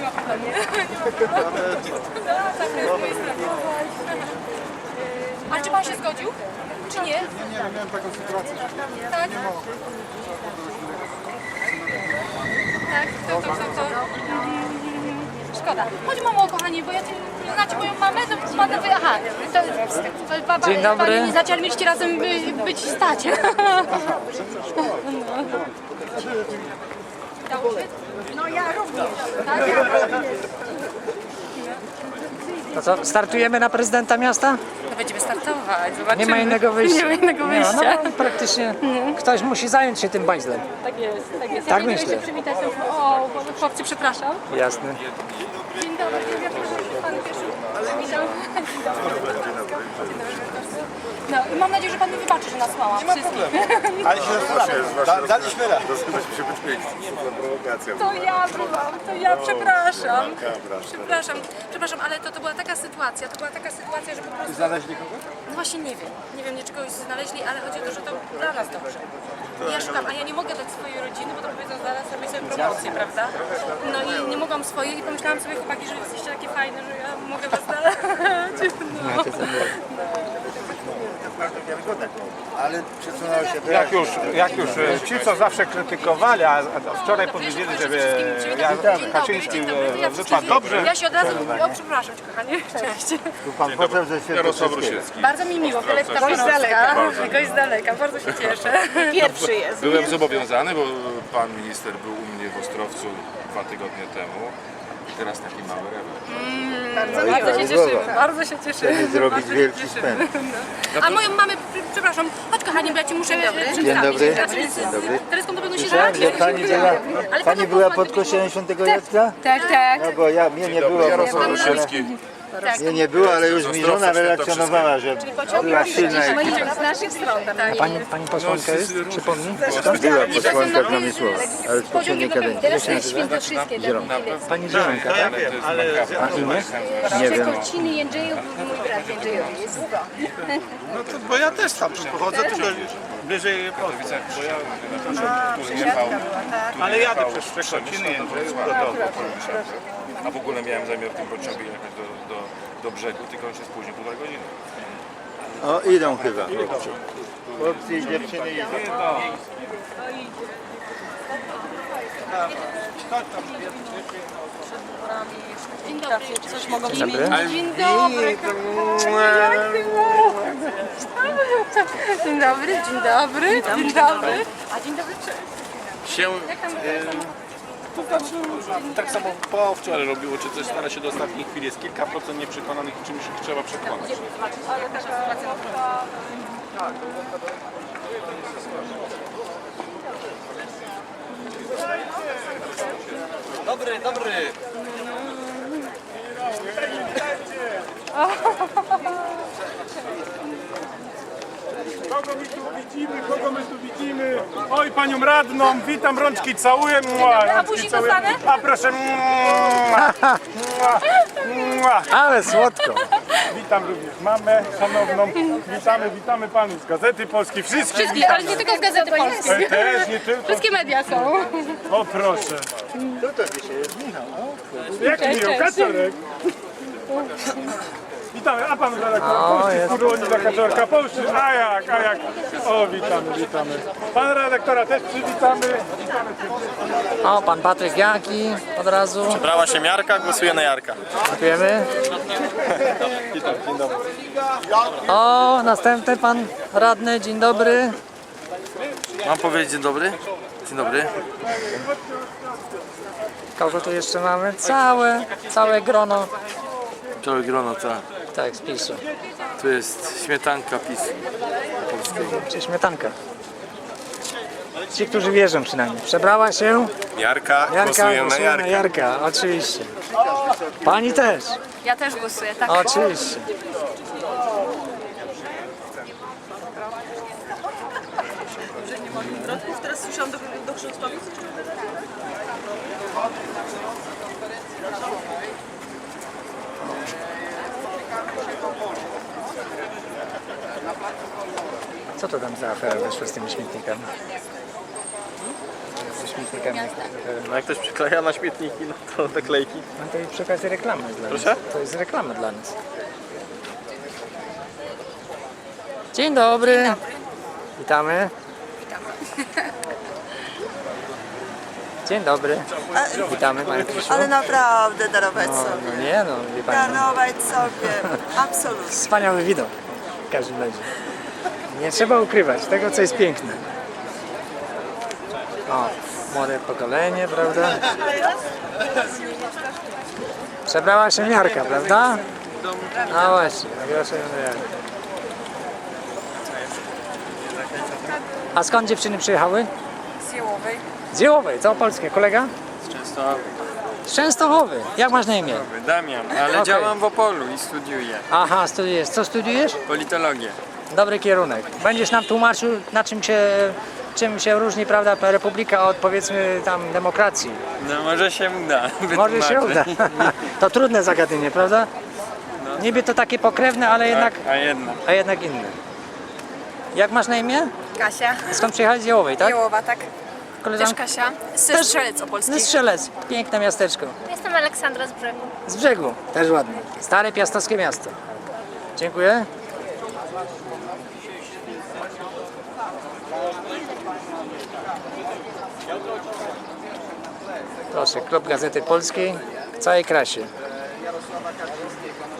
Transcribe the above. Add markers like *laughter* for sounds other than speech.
nie ma problemu. *laughs* Nie ma problemu. No, tak, to jest z mojej strony. A czy pan się zgodził? Czy nie? Nie, miałem taką sytuację, że Tak? Tak, to, to, to, to. Szkoda. Chodź mamo, kochani, bo ja ty znacie moją mamę, to pana wy... Aha, to, to, baba, Dzień dobry. Pani nie znacie, ale mieliście razem by, być stać. *laughs* Się? No ja również. Tak? To co, startujemy na prezydenta miasta? No będziemy startować, zobaczymy. Nie ma innego wyjścia. Nie ma innego Nie ma, wyjścia. no, praktycznie ktoś musi zająć się tym bańzlem. Tak jest, tak jest. Tak ja nie myślę. się przywitać. O, chłopcy, przepraszam. Jasne. Dzień dobry, ja proszę pan pierwszy. Witam. Dzień dobry. No i mam nadzieję, że pan mi wybaczy, że nasłałam wszystkich. *laughs* Ale się da, daliśmy raz. Musi się być miejsce. To prowokacja. To ja byłam, to ja przepraszam. Przepraszam, przepraszam, ale to, to była taka sytuacja, to była taka sytuacja, że po prostu... Znaleźli kogoś? No właśnie nie wiem, nie wiem, nie czy kogoś znaleźli, ale chodzi o to, że to dla nas dobrze. Ja szukam, a ja nie mogę dać swojej rodziny, bo to powiedzą zaraz robię sobie promocję, prawda? No i nie mogłam swojej i pomyślałam sobie chłopaki, że jesteście takie fajne, że ja mogę was *laughs* dać. No. Ale przesunęło się Jak już, jak już e, ci, co zawsze krytykowali, a a wczoraj powiedzieli, żeby Jan Kaczyński e, wypadł. Dobrze, Ja się od razu, o przepraszam cię kochanie, cześć. pan poseł ze Jarosław Rusiecki. Bardzo mi miło, Panowska, gość z daleka, bardzo się cieszę. *laughs* Pierwszy jest. Byłem zobowiązany, bo pan minister był u mnie w Ostrowcu dwa tygodnie temu. I teraz taki mały rewel. Bardzo się cieszymy, bardzo się cieszymy. zrobić Bardzo się wielki cieszymy. spęd. *laughs* No. A moją mamę, pr- przepraszam, chodź kochani, bo ja ci muszę przedstawić. Dzień dobry. Z- dobry. Tereską to pewno się Słyszałem, że pani była, pani była pod kościołem świętego Jacka? Tak, tak. No bo ja, mnie nie było, Jarosław ale, Rusiecki. mnie nie było, ale już mi żona relacjonowała, że była silna jak Z naszych stron. Tak. Pani, pani posłanka jest? Przypomnij. była posłanka ale w poprzedniej kadencji. Teraz jest świętokrzyskie. Pani Zielonka, tak? A imię? Nie wiem. Korciny Jędrzejów, mój brat Jędrzejowi jest. no to, bo ja też tam pochodzę, tylko bliżej Widzę, bo ja na początku jechał, Ale jadę przez a w ogóle miałem zamiar tym pociągiem jechać do, do, do brzegu, tylko on się spóźnił półtorej godziny. O, idą chyba chłopcy. Chłopcy i dziewczyny idą. Dzień dobry. Coś mogą Dzień dobry. Dzień dobry. Jak miło. Dzień dobry, dzień dobry, dzień dobry. A dzień dobry, się jak tam to znaczy, tak samo po wczoraj robiło, czy coś stara się do ostatniej chwili. Jest kilka procent nieprzekonanych i czymś ich trzeba przekonać. Dobry, dobry. Kogo my tu widzimy, kogo my tu widzimy? Oj, panią radną, witam, rączki całuję. Mua, A rączki buzi całuję. dostanę? A proszę. Mua, mua, mua. Ale słodko. Witam również mamę szanowną. Witamy, witamy panów z Gazety Polskiej. Wszystkich Wszystkie, ale nie tylko z Gazety Polskiej. Też, nie tylko. Wszystkie media są. O proszę. To dzisiaj jest Michał. Jak Cześć, miło, cześć. kaczorek. Witamy, a pan redaktor jest. Kurłoni za kaczorka Polszy, a jak, a jak. O, witamy, witamy. Pan redaktora też przywitamy. O, pan Patryk Jaki od razu. Brała się miarka, głosuje na Jarka. Dziękujemy. O, następny pan radny, dzień dobry. Mam powiedzieć dzień dobry? Dzień dobry. Kogo tu jeszcze mamy? Całe, całe grono. Czoły grono, tak. Tak, z PiSu. Tu jest śmietanka PiS polskiego. Czy śmietanka. Ci, którzy wierzą przynajmniej. Przebrała się Jarka, Jarka, głosuję na głosuje Jarka. na Jarka, oczywiście. Pani też, Ja też głosuję, tak. oczywiście. Teraz słyszałam do, do. Co to tam za afera wyszła z tymi śmietnikami? śmietnikami. No jak ktoś przykleja na śmietniki, no to te klejki. No to i przy okazji reklama jest dla Proszę? nas. To jest reklama dla nas. Dzień dobry. Dzień dobry. Witamy. Dzień dobry. Witamy Panie Krzysiu. Ale naprawdę darować No, sobie. no nie no, wie Pani. No. Darować sobie. Absolutnie. Wspaniały widok w każdym razie. Nie trzeba ukrywać tego, co jest piękne. O, młode pokolenie, prawda? Przebrała się miarka, prawda? No właśnie, się miarka. A skąd dziewczyny przyjechały? Z Jełowej. Z Jełowej, co polskie? Kolega? Często Z Częstochowy. Jak masz na imię? Damian, ale Okej. działam w Opolu i studiuję Aha, studiujesz. Co studiujesz? politologię. Dobry kierunek. Będziesz nam tłumaczył, na czym się, czym się różni, prawda, republika od powiedzmy tam demokracji. No może się uda. *laughs* Może się uda. To trudne zagadnienie, prawda? Niby to takie pokrewne, ale jednak, Tak, a jednak. a jednak inne. Jak masz na imię? Kasia. Skąd przyjechałeś z Jełowej, tak? Jełowa, tak? Też Koleżanka? Kasia. Z Też- Strzelec Opolski. Strzelec. Piękne miasteczko. Jestem Aleksandra z brzegu. Z brzegu. Też ładnie. Stare piastowskie miasto. Dziękuję. Proszę, klub Gazety Polskiej w całej krasie.